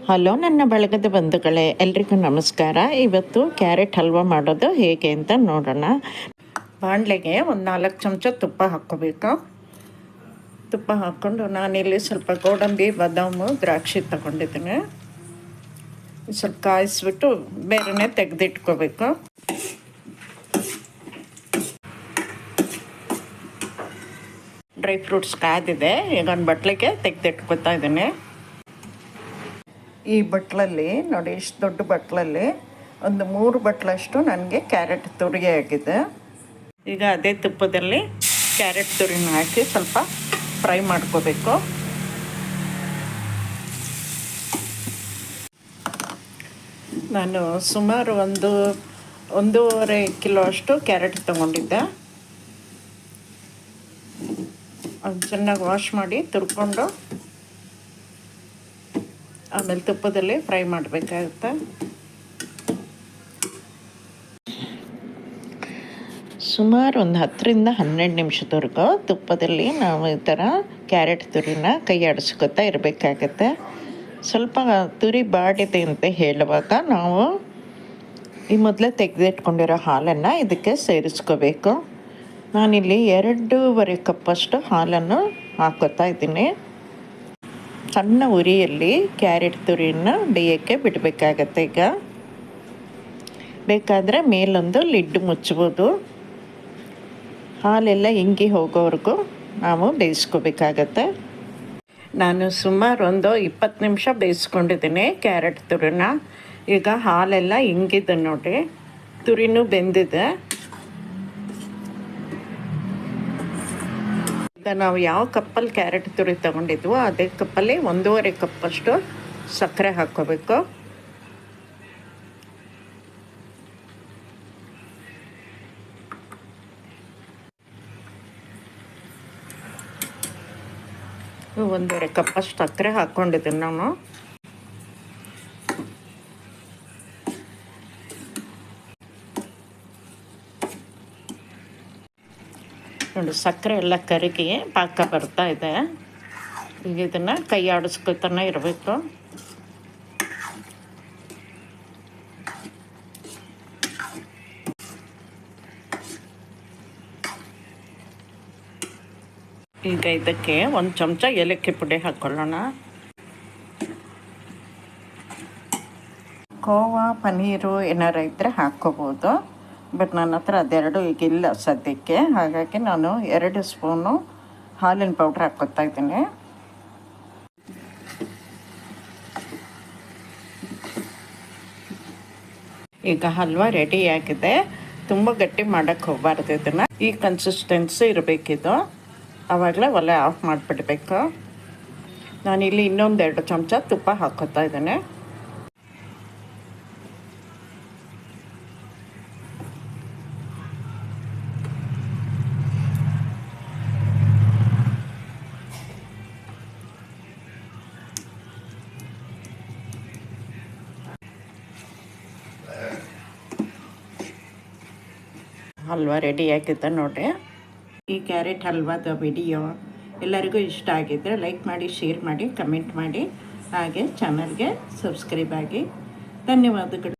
Hello ನನ್ನ ಬಳಗದ ಬಂಧುಗಳೇ, ಎಲ್ರಿಗೂ ನಮಸ್ಕಾರ. ಇವತ್ತು ಕ್ಯಾರೆಟ್ ಹಲ್ವಾ ಮಾಡೋದು ಹೇಗೆ ಅಂತ ನೋಡೋಣ. ಬಾಣಲೆಗೆ ಒಂದು ನಾಲ್ಕು ಚಮಚ ತುಪ್ಪ ಹಾಕ್ಕೋಬೇಕು. ತುಪ್ಪ ಹಾಕ್ಕೊಂಡು ನಾನಿಲ್ಲಿ ಸ್ವಲ್ಪ ಗೋಡಂಬಿ, ಬಾದಾಮು, ದ್ರಾಕ್ಷಿ ತಗೊಂಡಿದ್ದೀನಿ. ಸ್ವಲ್ಪ ಕಾಯಿಸ್ಬಿಟ್ಟು ಬೇರೆನೇ ತೆಗೆದಿಟ್ಕೋಬೇಕು. ಡ್ರೈ ಫ್ರೂಟ್ಸ್ ಕಾದಿದೆ ಈಗ ಒಂದು ಬಟ್ಲಿಗೆ ತೆಗೆದಿಟ್ಕೊತಾ ಇದ್ದೀನಿ. ಈ ಬಟ್ಲಲ್ಲಿ ನೋಡಿ, ಇಷ್ಟು ದೊಡ್ಡ ಬಟ್ಲಲ್ಲಿ ಒಂದು ಮೂರು ಬಟ್ಲಷ್ಟು ನನಗೆ ಕ್ಯಾರೆಟ್ ತುರಿ ಆಗಿದೆ. ಈಗ ಅದೇ ತುಪ್ಪದಲ್ಲಿ ಕ್ಯಾರೆಟ್ ತುರಿನ ಹಾಕಿ ಸ್ವಲ್ಪ ಫ್ರೈ ಮಾಡ್ಕೋಬೇಕು. ನಾನು ಸುಮಾರು ಒಂದು, ಒಂದೂವರೆ ಕಿಲೋ ಅಷ್ಟು ಕ್ಯಾರೆಟ್ ತೊಗೊಂಡಿದ್ದೆ. ಅದು ಚೆನ್ನಾಗಿ ವಾಶ್ ಮಾಡಿ ತುರ್ಕೊಂಡು ಆಮೇಲೆ ತುಪ್ಪದಲ್ಲಿ ಫ್ರೈ ಮಾಡಬೇಕಾಗುತ್ತೆ? ಸುಮಾರು ಒಂದು ಹತ್ತರಿಂದ ಹನ್ನೆರಡು ನಿಮಿಷದವರೆಗೂ ತುಪ್ಪದಲ್ಲಿ ನಾವು ಈ ಥರ ಕ್ಯಾರೆಟ್ ತುರಿನ ಕೈ ಆಡಿಸ್ಕೊತಾ ಇರಬೇಕಾಗತ್ತೆ. ಸ್ವಲ್ಪ ತುರಿ ಬಾಡಿದೆ ಅಂತ ಹೇಳುವಾಗ ನಾವು ಈ ಮೊದಲೇ ತೆಗೆದಿಟ್ಕೊಂಡಿರೋ ಹಾಲನ್ನು ಇದಕ್ಕೆ ಸೇರಿಸ್ಕೋಬೇಕು. ನಾನಿಲ್ಲಿ ಎರಡೂವರೆ ಕಪ್ಪಷ್ಟು ಹಾಲನ್ನು ಹಾಕೋತಾ ಇದ್ದೀನಿ. ಸಣ್ಣ ಉರಿಯಲ್ಲಿ ಕ್ಯಾರೆಟ್ ತುರಿನ ಬೇಯಕ್ಕೆ ಬಿಡಬೇಕಾಗತ್ತೆ ಈಗ. ಬೇಕಾದರೆ ಮೇಲೊಂದು ಲಿಡ್ ಮುಚ್ಬೋದು ಹಾಲೆಲ್ಲ ಇಂಗಿ ಹೋಗೋವರೆಗೂ ನಾವು ಬೇಯಿಸ್ಕೋಬೇಕಾಗತ್ತೆ. ನಾನು ಸುಮಾರು ಒಂದು ಇಪ್ಪತ್ತು ನಿಮಿಷ ಬೇಯಿಸ್ಕೊಂಡಿದ್ದೀನಿ ಕ್ಯಾರೆಟ್ ತುರಿನ. ಈಗ ಹಾಲೆಲ್ಲ ಇಂಗಿದೆ ನೋಡಿ. ತುರಿನೂ ಬೆಂದಿದೆ. ಈಗ ನಾವು ಯಾವ ಕಪ್ಪಲ್ಲಿ ಕ್ಯಾರೆಟ್ ತುರಿ ತೊಗೊಂಡಿದ್ವೋ ಅದೇ ಕಪ್ಪಲ್ಲಿ ಒಂದೂವರೆ ಕಪ್ಪಷ್ಟು ಸಕ್ಕರೆ ಹಾಕ್ಕೋಬೇಕು. ಒಂದೂವರೆ ಕಪ್ಪಷ್ಟು ಸಕ್ಕರೆ ಹಾಕ್ಕೊಂಡಿದ್ದೀನಿ ನಾನು. ನೋಡಿ ಸಕ್ಕರೆ ಎಲ್ಲ ಕರಗಿ ಪಾಕ ಬರ್ತಾ ಇದೆ. ಈಗ ಇದನ್ನು ಕೈ ಆಡಿಸ್ಕೊತಾನೆ ಇರಬೇಕು. ಈಗ ಇದಕ್ಕೆ ಒಂದು ಚಮಚ ಏಲಕ್ಕಿ ಪುಡಿ ಹಾಕೊಳ್ಳೋಣ. ಕೋವಾ ಪನೀರು ಏನಾರು ಇದ್ದರೆ ಹಾಕ್ಕೋಬೋದು. ಬಟ್ ನನ್ನ ಹತ್ರ ಅದೆರಡು ಈಗ ಇಲ್ಲ ಸದ್ಯಕ್ಕೆ. ಹಾಗಾಗಿ ನಾನು ಎರಡು ಸ್ಪೂನು ಹಾಲಿನ ಪೌಡ್ರ್ ಹಾಕ್ಕೊತಾ ಇದ್ದೀನಿ. ಈಗ ಹಲ್ವಾ ರೆಡಿ ಆಗಿದೆ. ತುಂಬ ಗಟ್ಟಿ ಮಾಡೋಕ್ಕೆ ಹೋಗಬಾರ್ದು ಇದನ್ನು. ಈ ಕನ್ಸಿಸ್ಟೆನ್ಸಿ ಇರಬೇಕಿದು. ಆವಾಗಲೇ ಒಲೆ ಆಫ್ ಮಾಡಿಬಿಡ್ಬೇಕು. ನಾನಿಲ್ಲಿ ಇನ್ನೊಂದೆರಡು ಚಮಚ ತುಪ್ಪ ಹಾಕೋತಾ ಇದ್ದೇನೆ. ಹಲ್ವಾ ರೆಡಿ ಆಗಿದೆ ನೋಡ್ರಿ. ಈ ಕ್ಯಾರೆಟ್ ಹಲ್ವಾದ ವಿಡಿಯೋ ಎಲ್ಲರಿಗೂ ಇಷ್ಟ ಆಗಿದ್ದರೆ ಲೈಕ್ ಮಾಡಿ ಶೇರ್ ಮಾಡಿ ಕಮೆಂಟ್ ಮಾಡಿ. ಹಾಗೆ ಚಾನಲ್ಗೆ ಸಬ್ಸ್ಕ್ರೈಬ್ ಆಗಿ. ಧನ್ಯವಾದಗಳು.